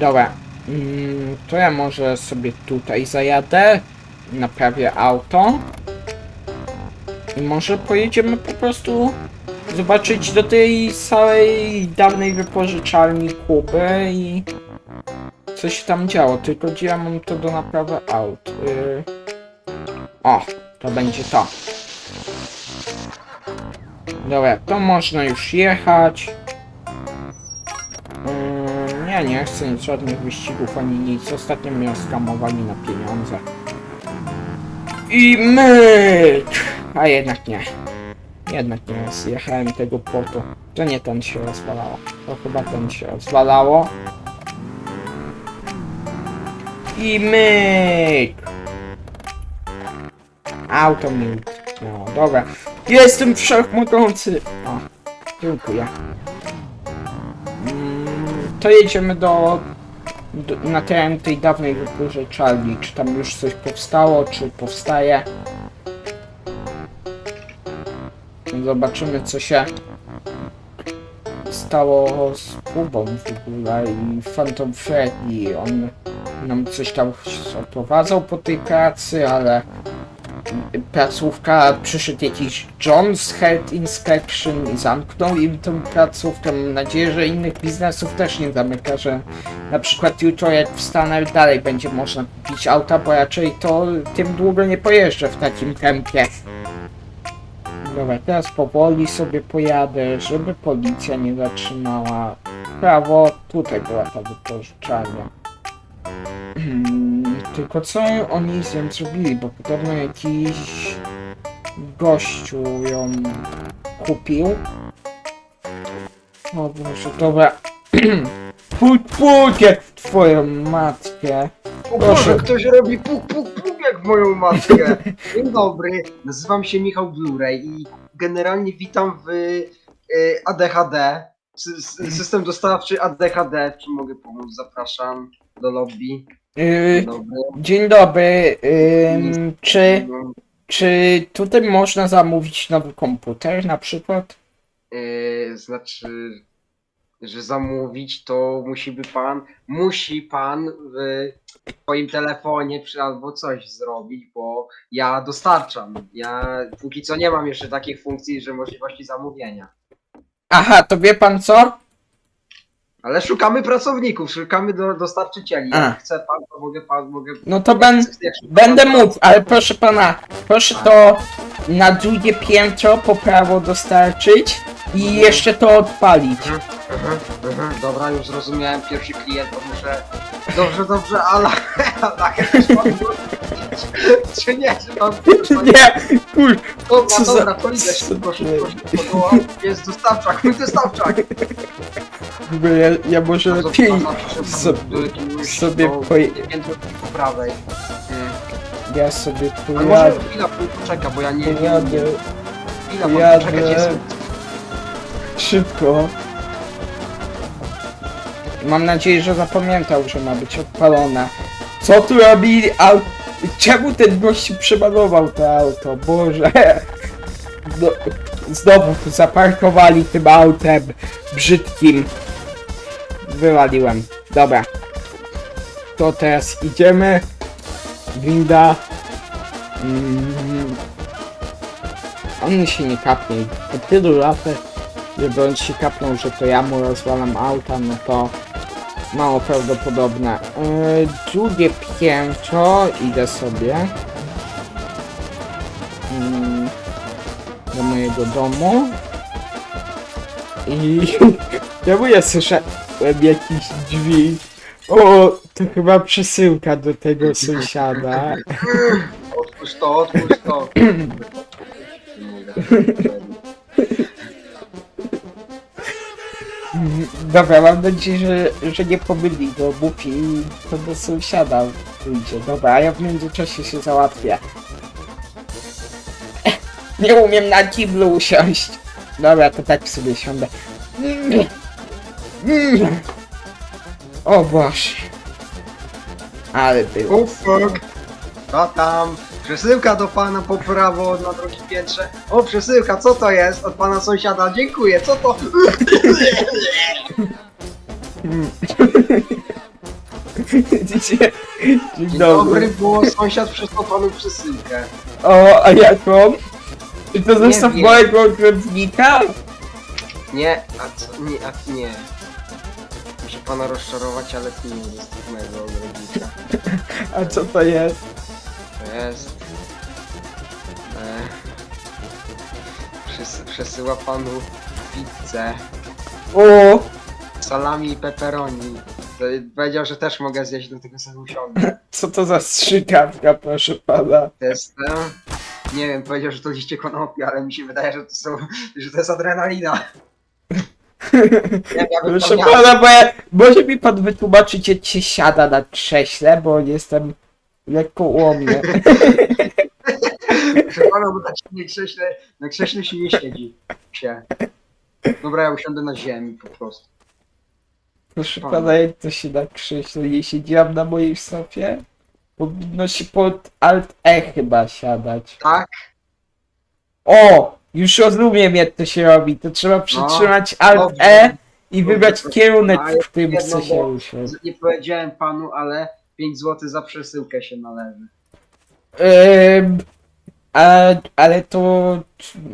Dobra. Mm, to ja może sobie tutaj zajadę. Naprawię auto. I może pojedziemy po prostu zobaczyć do tej całej dawnej wypożyczalni Kuby i co się tam działo. Tylko gdzie ja mam to do naprawy aut? Yy... O, to będzie to. Dobra, to można już jechać. Nie, chcę nic, żadnych wyścigów ani nic. Ostatnio mnie skamowali na pieniądze. I myk! A jednak nie. Jednak nie, zjechałem tego płotu. To nie ten się rozwalało. To chyba ten się rozwalało. I myk! Auto mi utknęło. Dobra. Jestem wszechmogący! O, dziękuję. To jedziemy do, do na teren tej dawnej wypożyczalni. Czy tam już coś powstało, czy powstaje. Zobaczymy co się stało z Kubą w ogóle i Phantom Freddy. On nam coś tam oprowadzał po tej pracy, ale placówka, przyszedł jakiś John z Health Inspection i zamknął im tę placówkę. Mam nadzieję, że innych biznesów też nie zamyka, że na przykład jutro jak wstanę dalej będzie można kupić auta, bo raczej to tym długo nie pojeżdżę w takim tempie. Dobra, teraz powoli sobie pojadę, żeby policja nie zatrzymała. Prawo, tutaj była ta wypożyczalnia. Tylko co oni z nią zrobili, bo podobno jakiś gościu ją kupił. O Boże, dobra. Put, put, jak w twoją matkę. O Proszę. Boże, ktoś robi puk, puk, puk jak w moją matkę. Dzień dobry, nazywam się Michał Blu-ray i generalnie witam w y, ADHD, sy- sy- system dostawczy ADHD, w czym mogę pomóc, zapraszam do lobby. Yy, Dzień dobry. dzień dobry. Ym, czy, czy tutaj można zamówić nowy komputer na przykład? y, znaczy, że zamówić to musi by pan, musi pan w swoim telefonie albo coś zrobić, bo ja dostarczam. Ja póki co nie mam jeszcze takich funkcji, że możliwości zamówienia. Aha, to wie pan co? Ale szukamy pracowników, szukamy do, dostarczycieli. A. Jak chce pan, to mogę pan, mogę. No to ben, będę mógł, ale proszę pana, proszę to na drugie piętro po prawo dostarczyć i jeszcze to odpalić. Mhm, mhm, Dobra, już zrozumiałem, pierwszy klient, to muszę... Dobrze, dobrze, ale... ale pan Czy nie, czy pan... Nie, kur... Dobra, co za- dobra, to idę co- szybko, szybko, szybko. Jest dostawczak, mój dostawczak. W ogóle ja, ja może przepraszam, proszę so- sobie to poje- piętro po prawej. Y, ja sobie Ale może pojadę, chwila, pół poczeka, bo ja nie... pojadę Chwila, pojadę. poczekać jest... szybko. Mam nadzieję, że zapamiętał, że ma być odpalone. Co tu robi auto? Czemu ten gościu przemalował to auto? Boże. No, znowu tu zaparkowali tym autem brzydkim. Wywaliłem. Dobra. To teraz idziemy. Winda. Mm. On się nie kapnie. Po tylu latach, żeby on się kapnął, że to ja mu rozwalam auta, no to mało prawdopodobne. Yy, drugie piętro, idę sobie. Mm, do mojego domu. I ja słyszałem jakieś drzwi? O, to chyba przesyłka do tego sąsiada. Otwórz to, otwórz to. Dobra, mam nadzieję, że, że nie pomyli domów i to do sąsiada pójdzie. Dobra, a ja w międzyczasie się załatwię. Nie umiem na kiblu usiąść. Dobra, to tak sobie siądę. O Boże. Ale było. Oh fuck. A tam, przesyłka do pana po prawo na drugim piętrze. O, przesyłka, co to jest? Od pana sąsiada, dziękuję, co to? Dzień Dzień dobry. dobry, bo sąsiad przysłał panu przesyłkę. O, a jaką? Czy to Nie wiem. małego ogrodnika? Nie, a co, nie, a nie. Pana rozczarować, ale to nie jest mojego ogrodnika. A co to jest? To jest... E, przys, przesyła panu pizzę, O, salami i pepperoni. To Powiedział, że też mogę zjeść, do tego sobie usiądę. co to za strzykawka, proszę pana? To jest... E, nie wiem, powiedział, że to liście konopi, ale mi się wydaje, że to są, że to jest adrenalina. Ja Proszę pana, bo ja, może mi pan wytłumaczyć, jak się siada na krześle, bo jestem lekko ułomny. Proszę pana, bo na na krześle, na krześle się nie siedzi. Się. Dobra, ja usiądę na ziemi po prostu. Proszę Pana. pana, jak to się na krześle nie siedziałam na mojej sofie? Powinno się pod Alt E chyba siadać. Tak? O! Już rozumiem jak to się robi. To trzeba przytrzymać Alt No, dobrze. E i wybrać kierunek, w którym jedno, chce się bo- usiąść. Nie powiedziałem panu, ale 5 zł za przesyłkę się należy. Ym, a, ale to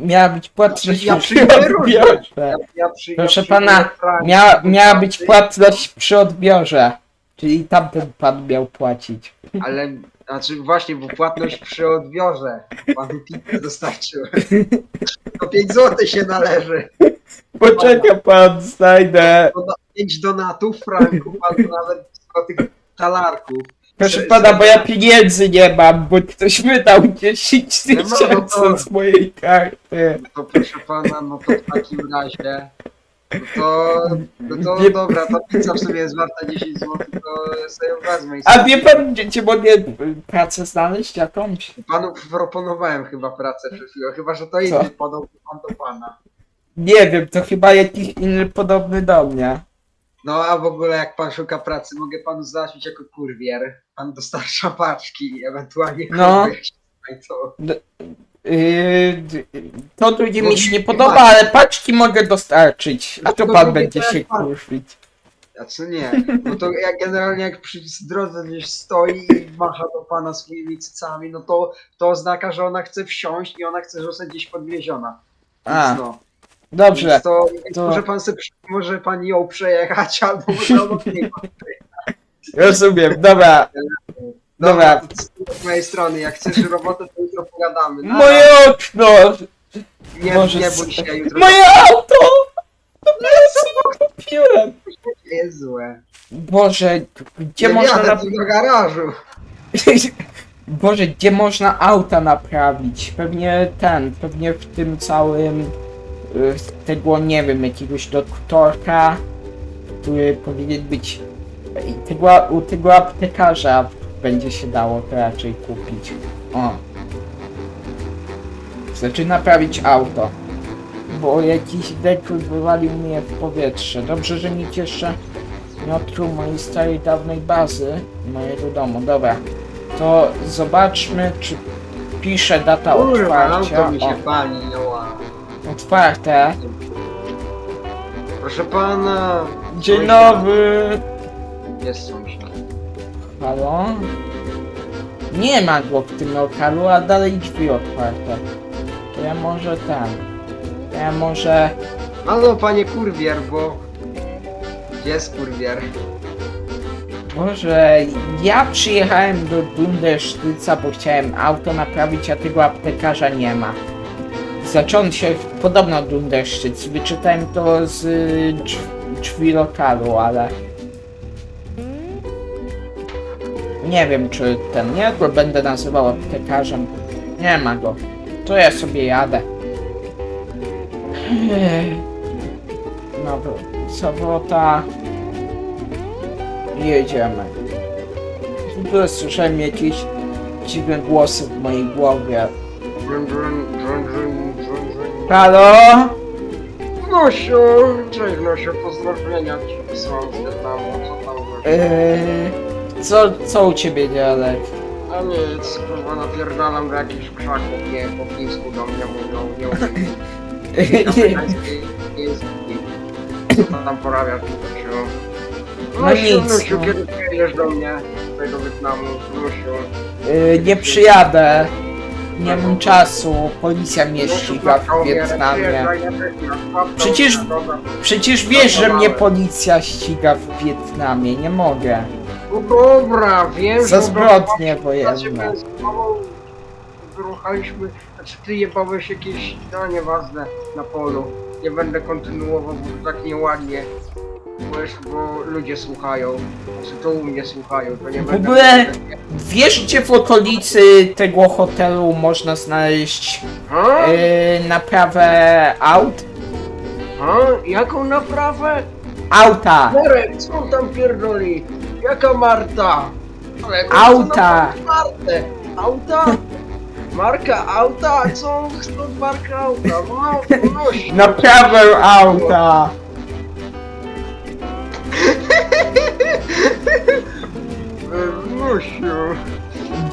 miała być płatność Ja przy przyjmuję różne. odbiorze. Ja, przy, Proszę przyjmuję pana, franki, Mia, miała być płatność przy odbiorze. Czyli tamten pan miał płacić. Ale, znaczy właśnie, bo płatność przy odbiorze. Panu pizzę dostarczyłem. To 5 zł się należy. Poczeka pan, znajdę. To na 5 donatów, franków, albo nawet tych talarków. Proszę pana, bo ja pieniędzy nie mam, bo ktoś wydał 10 Nie ma, no tysięcy z mojej karty. To proszę pana, no to w takim razie. To, no to Nie- dobra, ta pizza w sumie jest warta 10 zł, to ja sobie ją wezmę i A wie pan, gdzie gdzie mogę pracę znaleźć jakąś? Panu proponowałem chyba pracę przed chwilą, chyba że to inny podobny pan do pana. Nie wiem, to chyba jakiś inny podobny do mnie. No a w ogóle jak pan szuka pracy, mogę panu załatwić jako kurwier. Pan dostarcza paczki, ewentualnie No. kurwy, jak się to. Yy, to drugie mi się nie podoba, ale paczki mogę dostarczyć. A to pan będzie się kurwić. A co nie? No to jak generalnie jak przy drodze gdzieś stoi i macha do pana swoimi cycami, no to to oznacza, że ona chce wsiąść i ona chce zostać gdzieś podwieziona. Więc A, no. dobrze. Więc to, to- Może pan sobie, może pan ją przejechać, albo może obok pan Rozumiem, dobra. Dobra. to z mojej strony, jak chcesz robotę, to jutro pogadamy. No, Moje okno! nie, Może nie bój się, jutro Moje auto! To ja sobie kupiłem. to jest złe. Boże, gdzie nie można jadę na... tu do garażu. Boże, gdzie można auta naprawić? Pewnie ten, pewnie w tym całym y, tego, nie wiem, jakiegoś doktorka, który powinien być i tego, u tego aptekarza będzie się dało to raczej kupić. O. Znaczy naprawić auto. Bo jakiś dekrut wywalił mnie w powietrze. Dobrze, że nikt jeszcze nie odkrył mojej starej, dawnej bazy mojego domu. Dobra. To zobaczmy, czy pisze data Kurwa, otwarcia. auto mi się O, pali, no. otwarte. Proszę pana. Dzień dobry. Jest sąsiad. Halo? Nie ma go w tym lokalu, a dalej drzwi otwarte. To ja może ten. To ja może. Halo panie kurwier, bo... Gdzie jest kurwier? Może ja przyjechałem do Dundersztyca, bo chciałem auto naprawić, a tego aptekarza nie ma. Zaczął się podobno Dundersztyc. Wyczytałem to z y, drzwi lokalu, ale. Nie wiem, czy ten nie go będę nazywał aptekarzem. Nie ma go. To ja sobie jadę. No, sobota. Jedziemy. W ogóle słyszałem jakieś dziwne głosy w mojej głowie. Halo? Nosiu, cześć Nosiu, pozdrowienia ci wysłałem z Wietnamu, co tam Nosiu? Co, co u ciebie dziadek? A nic, kurwa napierdalam do jakichś krzaków, nie, po chińsku do mnie mówią, nie umiem. Amerykański, chiński. Co tam porabiasz, Nosiu? No Wnusiu, nic, no. kiedy przyjedziesz do mnie, tutaj do Wietnamu, Wnusiu. Yy, nie przyjadę. Nie mam czasu, policja mnie ściga w Wietnamie. Przecież- Przecież wiesz, że mnie policja ściga w Wietnamie, nie mogę. No dobra, wiem, Za że zbrodnie wojenne. wyruchaliśmy, znaczy ty jebałeś jakieś, no nieważne, na polu. Nie będę kontynuował, bo to tak nieładnie. Bo, bo ludzie słuchają, czy to u mnie słuchają, to nie W będę... ogóle- Wiesz, gdzie w okolicy tego hotelu można znaleźć Ha? yy, naprawę aut? Ha? Jaką naprawę? Auta! Marek, co on tam pierdoli? Jaka Marta? Ale to Auta. co Martę? Auta? Marka auta? Co od marka auta? No. Naprawę auta! Wnusiu.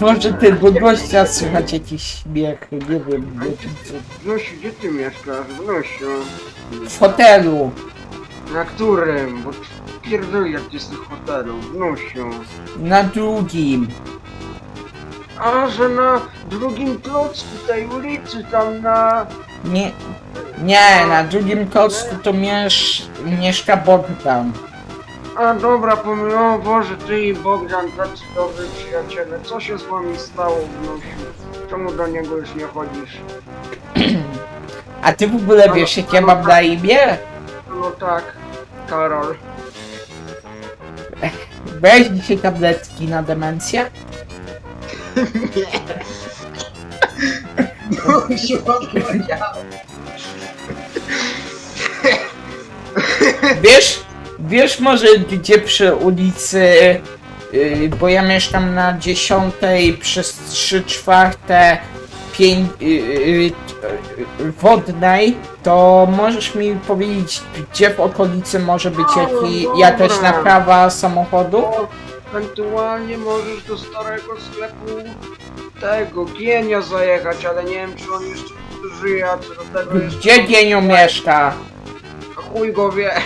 Może tego gościa słychać jakieś śmiechy, nie wiem, nie wiem co. Wnusiu, gdzie ty mieszkasz? Wnusiu. W hotelu. Na którym? Bo pierdoli jak jest tych hotelu. Wnusiu. Na drugim. A, że na drugim klocku tej ulicy, tam na... Nie, nie, na drugim kocku to miesz, mieszka Bogdan. A dobra, pomyliłem, Boże, ty i Bogdan, tacy dobrzy przyjaciele. Co się z wami stało, wnusiu? Czemu do niego już nie chodzisz? A ty w ogóle wiesz, jak ja mam na imię? No tak, Karol. Weź dzisiaj tabletki na demencję? Wnusiu, odpowiedział. Wiesz, wiesz może gdzie przy ulicy, yy, bo ja mieszkam na dziesiątej przez trzy czwarte pięć, yy, yy, yy, wodnej, to możesz mi powiedzieć, gdzie w okolicy może być jaki, jakaś Dobra. naprawa samochodu? O, Ewentualnie możesz do starego sklepu tego Gienia zajechać, ale nie wiem czy on jeszcze żyje, a co do tego jest... Gdzie Gieniu mieszka? Chuj go wie.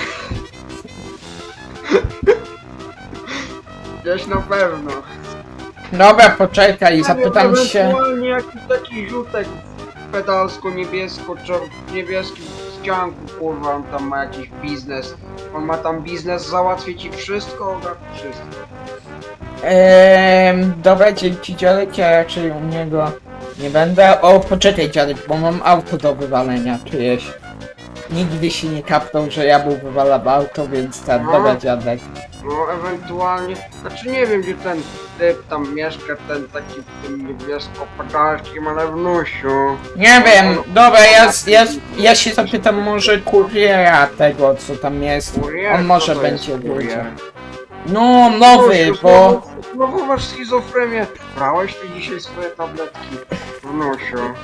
Gdzieś na pewno. Dobra, poczekaj, zapytam się. Ewentualnie jakiś taki żółtek pedalsko niebiesko czor niebieski w ścianku, kurwa, on tam ma jakiś biznes. On ma tam biznes, załatwi ci wszystko, ogarnie wszystko. Eee, dobra, dzięki dziadek, ja raczej u niego nie będę. O, poczekaj dziadek, bo mam auto do wywalenia czyjeś. Nigdy się nie kapnął, że ja mu wywalam auto, więc ten, No. dobra dziadek. No, ewentualnie, znaczy nie wiem gdzie ten typ tam mieszka, ten taki w tym niebiesko-pedalskim, ale wnusiu. Nie wiem, dobra, ja, ja, ja się zapytam może kuriera tego, co tam jest. Kurier? On może Co to jest będzie kurier? wiedział. No, nowy, bo... Znowu, znowu masz schizofrenię. Brałeś ty dzisiaj swoje tabletki? Wnusiu.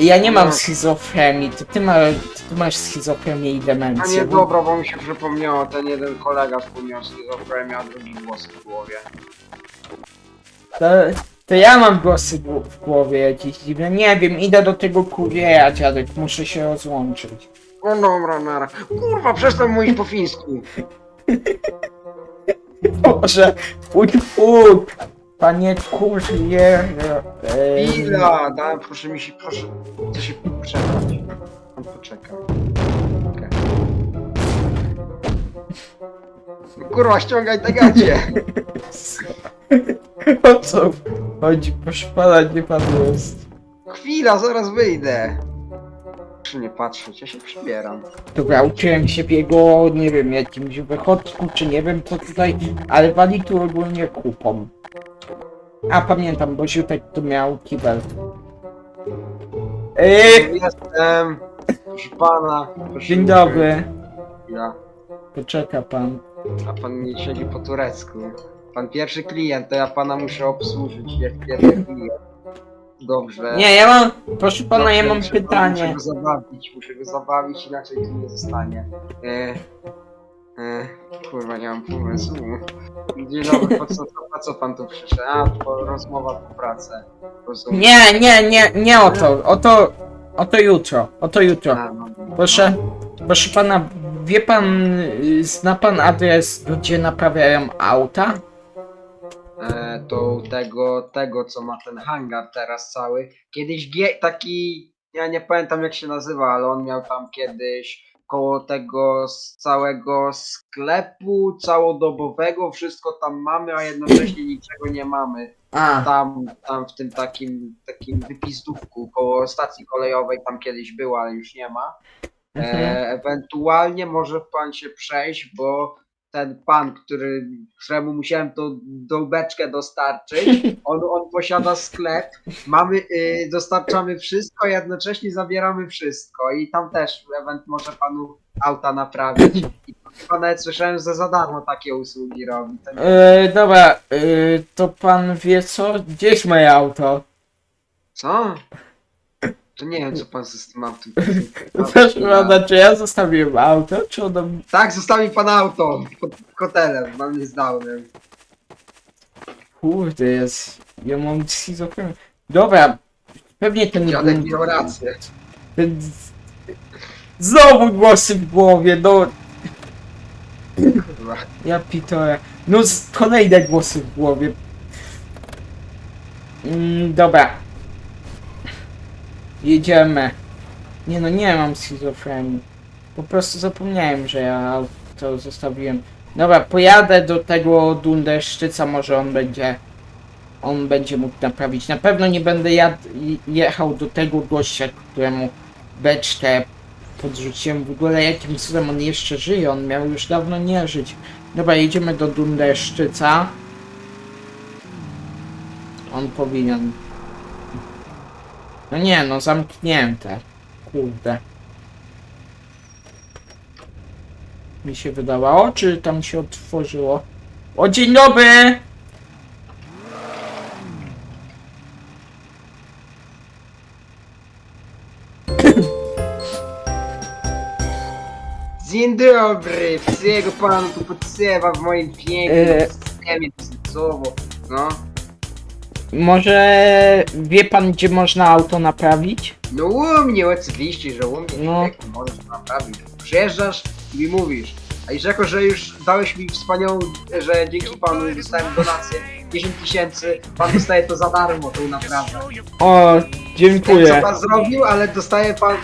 Ja nie mam No. schizofrenii, to ty, ma, to ty masz schizofrenię i A demencję. nie, dobra, bo mi się przypomniało, ten jeden kolega wspomniał schizofrenię, a drugi głos w głowie. To, to ja mam głosy gł- w głowie jakieś dziwne. Nie wiem, idę do tego kuriera, dziadek, muszę się rozłączyć. No dobra, nara. Kurwa, przestań mówić po fińsku. Boże, puk, puk, panie kurier... em, Chwila, da, proszę mi się, proszę, chcę się poczekać. Pan poczeka. Okej. No Kurwa, ściągaj te gacie. O co chodzi? Proszę pana, nie pan jest. Chwila, zaraz wyjdę. Proszę nie patrzeć, ja się przybieram. Dobra, uczyłem się biegu, nie wiem, jakimś wychodku, czy nie wiem co tutaj, ale wali tu ogólnie kupą. A pamiętam, bo Ziutek tu miał kibel. Yy, Jestem. Proszę pana. Proszę dzień dobry. Ja. Poczeka pan. A pan nie siedzi po turecku. Pan pierwszy klient, to ja pana muszę obsłużyć. Jak pierwszy klient. Dobrze. Nie, ja mam, proszę pana, ja Dobrze, mam muszę- Muszę pytanie. go zabawić, muszę go zabawić, inaczej tu nie zostanie. E, e, kurwa, nie mam pomysłu. Dzień dobry, po co, po co pan tu przyszedł? A, po rozmowa po pracę. Rozumiem. Nie, nie, nie, nie o to, o to, o to jutro, o to jutro. A, no, no. Proszę, proszę pana, wie pan, y, zna pan adres, gdzie naprawiają auta? E, to tego, tego, co ma ten hangar teraz cały. Kiedyś G, taki, ja nie pamiętam jak się nazywa, ale on miał tam kiedyś koło tego s- całego sklepu całodobowego, wszystko tam mamy, a jednocześnie niczego nie mamy. A, Tam, tam w tym takim, takim wypizdówku koło stacji kolejowej tam kiedyś była, ale już nie ma. mhm. E, ewentualnie może pan się przejść, bo ten pan, który, któremu musiałem tą dołbeczkę dostarczyć, on, on posiada sklep, mamy, y, dostarczamy wszystko, a jednocześnie zabieramy wszystko i tam też event może panu auta naprawić. I chyba nawet słyszałem, że za darmo takie usługi robi. To nie- E, dobra, e, to pan wie co? Gdzie jest moje auto? Co? To nie wiem, co pan z tym autem. Proszę pana, czy ja zostawiłem auto, czy ono... Tak, zostawi pan auto pod hotelem, mam nie zdałem. Kurde, jest... Ja mam schizofrenię. Dobra, pewnie ten... Dziadek miał rację. ten... Znowu głosy w głowie, no... Kurwa. Ja pitole. No kolejne głosy w głowie. Mm, dobra. Jedziemy. Nie no, nie mam schizofrenii. Po prostu zapomniałem, że ja auto zostawiłem. Dobra, pojadę do tego Dundeszczyca, może on będzie... On będzie mógł naprawić. Na pewno nie będę jad, jechał do tego gościa, któremu beczkę podrzuciłem. W ogóle jakim cudem on jeszcze żyje, on miał już dawno nie żyć. Dobra, jedziemy do Dundeszczyca. On powinien... No nie, no zamknięte. Kurde. Mi się wydawało, czy tam się otworzyło? O, dzień dobry! Dzień dobry, wszystkiego panu tu podsyła w moim pięknym E. systemie. No, Może wie pan, gdzie można auto naprawić? no u mnie oczywiście, że u mnie No. no. możesz to naprawić. Przyjeżdżasz i mi mówisz. A i jako, że już dałeś mi wspaniałą, że dzięki panu dostałem donację 10 tysięcy, pan dostaje to za darmo, tą naprawę. O, Wiem, co dziękuję. pan zrobił, ale dostaje pan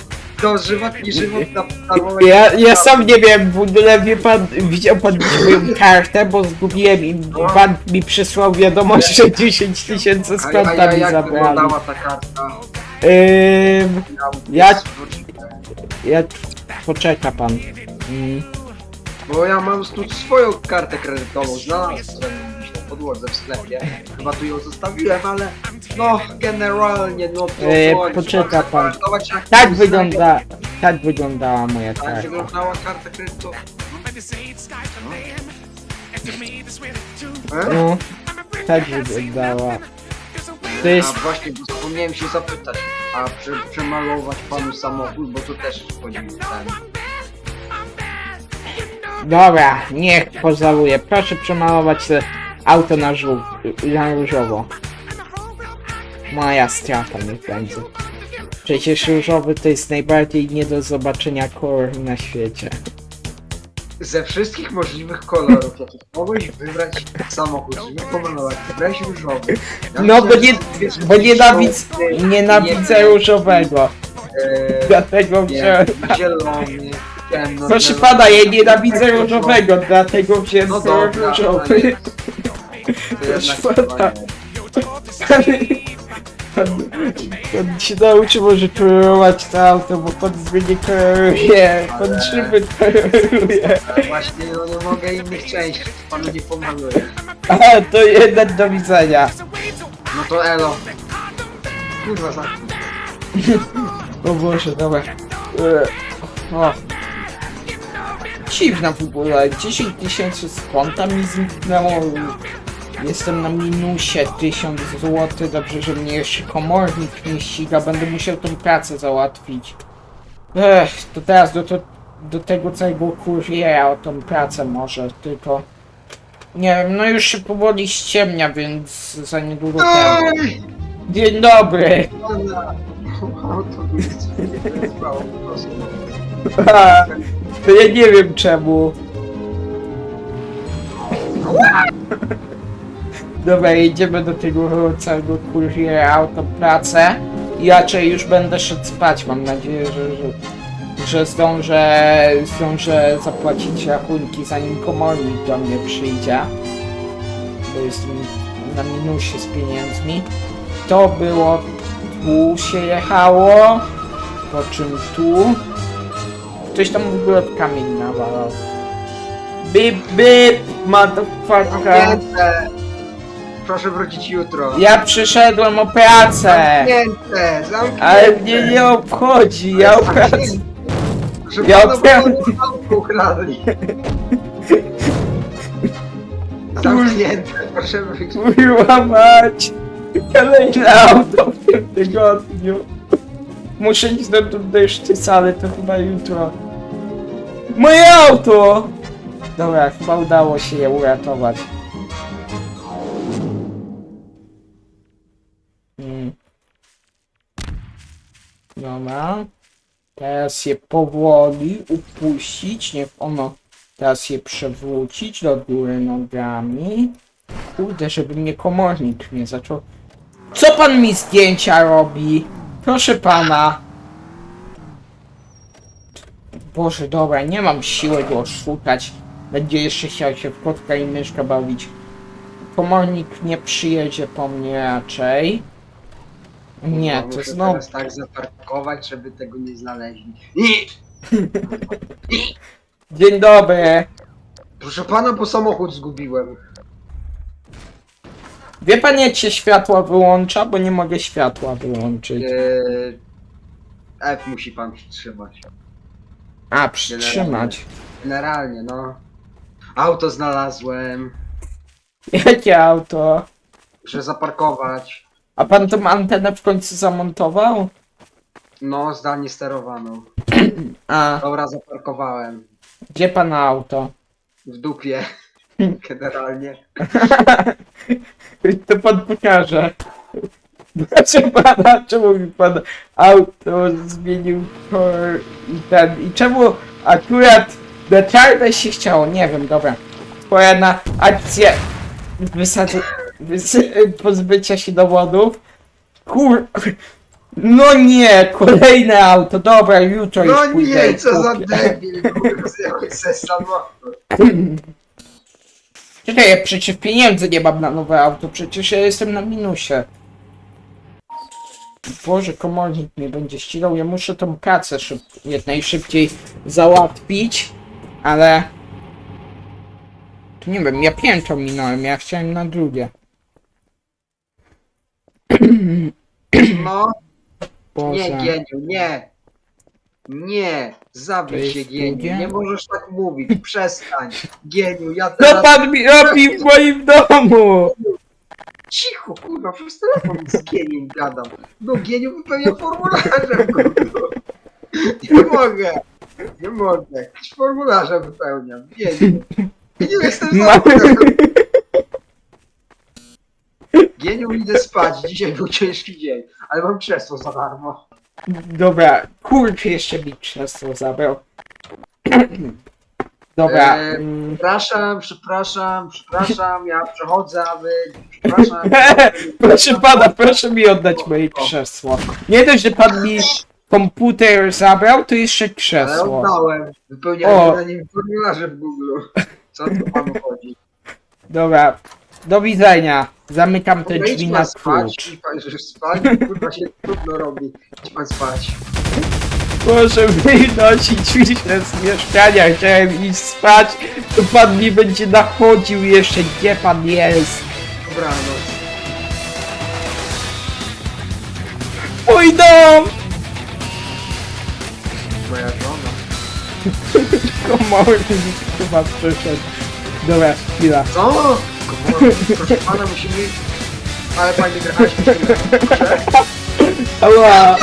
to żywot i żywot na darmowej Ja, ja sam nie wiem, w ogóle wie pan, widział pan moją kartę, bo zgubiłem i bank mi przysłał wiadomość, że 10 tysięcy z A, a, a konta mi jak zabrali. wyglądała ta karta? Ym, Ja- Ja... Poczeka pan. Mm. Bo ja mam tu swoją kartę kredytową, znalazłem na podłodze w sklepie. Chyba tu ją zostawiłem, ale no generalnie no to... E, poczeka trzeba pan. jak Tak to wygląda, tak wyglądała moja Tak karta. wyglądała karta kredytowa. E? No, tak wyglądała. To jest, A właśnie, bo zapomniałem się zapytać, a prze, przemalować panu samochód, bo to też wchodzi w ten. dobra, niech pozałuję. Proszę przemalować te auto na, żół, na różowo. Moja strata niech będzie. Przecież różowy to jest najbardziej nie do zobaczenia kolor na świecie. Ze wszystkich możliwych kolorów, jakich mogłeś wybrać samochód, żeby pomalować, wybrałeś różowy. Ja No bo nie, bo nienawidz, nienawidzę niebieski, różowego. e, Dlatego nie, wziąłem... zielony, ciemno. Proszę pana, ja nienawidzę różowego, dlatego wziąłem No dobra, różowy. To jednak chyba nie. Pan, się nauczy może kolorować to auto, bo pan zmieni koloruje, pan szyby koloruje. Właśnie no nie mogę innych części, panu nie pomaluję. A, to jednak do widzenia. No to elo. Kurwa zamknij. O Boże, dobra. E, O. Dziwna w ogóle, 10 tysięcy z konta mi zniknęło. Jestem na minusie 1000 zł, dobrze, że mnie jeszcze komornik nie ściga, będę musiał tą pracę załatwić. Ech, to teraz do, to, do tego całego kuriera o tą pracę może, tylko... Nie wiem, no już się powoli ściemnia, więc za niedługo. Ej! Dzień dobry! A, to ja nie wiem czemu. Dobra, jedziemy do tego całego kuriera autopracę. I raczej już będę szedł spać. Mam nadzieję, że, że, że zdążę, zdążę zapłacić rachunki zanim komornik do mnie przyjdzie. Bo jestem na minusie z pieniędzmi. To było tu się jechało. Po czym tu? Ktoś tam w ogóle kamień nawalał. Bip, bip, motherfucker. Proszę wrócić jutro. Ja przyszedłem o pracę. Zamknięte! Zamknięte! Ale mnie nie obchodzi, ja o pracę. Proszę Ja pana, otwieram- bo auto ukradli. Zamknięte, proszę wrócić. Kurwa mać. Kolejne auto w tym tygodniu. Muszę iść do, sztyca, ale to chyba jutro. Moje auto! Dobra, chyba udało się je uratować. Dobra. Teraz je powoli upuścić, niech ono teraz je przewrócić do góry nogami. Kurde, żeby mnie komornik nie zaczął. Co pan mi zdjęcia robi? Proszę pana. Boże, dobra, nie mam siły go szukać. Będzie jeszcze chciał się w kotka i myszka bawić. Komornik nie przyjedzie po mnie raczej. Nie, to Muszę znowu. teraz tak zaparkować, żeby tego nie znaleźli. Nie! Dzień dobry. Proszę pana, bo samochód zgubiłem. Wie pan jak się światła wyłącza? Bo nie mogę światła wyłączyć. Eee, F musi pan przytrzymać. A, przytrzymać. Generalnie, no. Auto znalazłem. Jakie auto? Muszę zaparkować. A pan tą antenę w końcu zamontował? No, zdalnie sterowaną. A, Dobra, zaparkowałem. gdzie pana auto? W dupie. Generalnie. to pan pokaże. Proszę pana, czemu mi pan auto zmienił kolor i ten... I czemu akurat na czarne się chciało? Nie wiem, dobra. Pora na akcję wysady... Wys... pozbycia się dowodów. Kur... No nie, kolejne auto, dobra, jutro już No pójdę nie, i co za kupię. debil, kurwa, ze samochód. Czekaj, ja przecież pieniędzy nie mam na nowe auto, przecież ja jestem na minusie. Boże, komornik mnie będzie ścigał, ja muszę tą pracę szyb jak najszybciej załatwić, ale... Nie wiem, ja piętro minąłem, ja chciałem na drugie. No, nie, Boże. geniu, nie. Nie, To zabij jest się, geniu. drugie? Nie możesz tak mówić, przestań. Geniu, ja Co teraz... pan mi robi w moim domu? Cicho, kurwa, przez telefon z geniem gadam. No, geniu wypełnia formularze Google. Nie mogę. Nie mogę. Jakieś formularze wypełniam. Geniu. Geniu, jestem za... Geniu, idę spać. Dzisiaj był ciężki dzień, ale mam krzesło za darmo. Dobra, kurczę jeszcze mi krzesło zabrał. Dobra. Eee, mm. Przepraszam, przepraszam, przepraszam, ja przechodzę, aby... Przepraszam. Proszę pana, proszę mi oddać moje krzesło. Nie dość, że pan mi komputer zabrał, to jeszcze Ale krzesło. oddałem. Wypełniałem O. na nim formularze w Google. Co tu panu chodzi? Dobra, do widzenia. Zamykam te drzwi na spać, klucz. idź pan już spać, kurwa się trudno robi. Idź pan spać. Proszę wynosić mi się z mieszkania, chciałem iść spać, to pan mi będzie nachodził jeszcze, gdzie pan jest. Dobranoc. Mój dom! Moja żona. Komornik chyba przyszedł. Dobra, chwila. Co? Komornik, proszę pana, musimy... Ale fajnie grać. Proszę. Ała!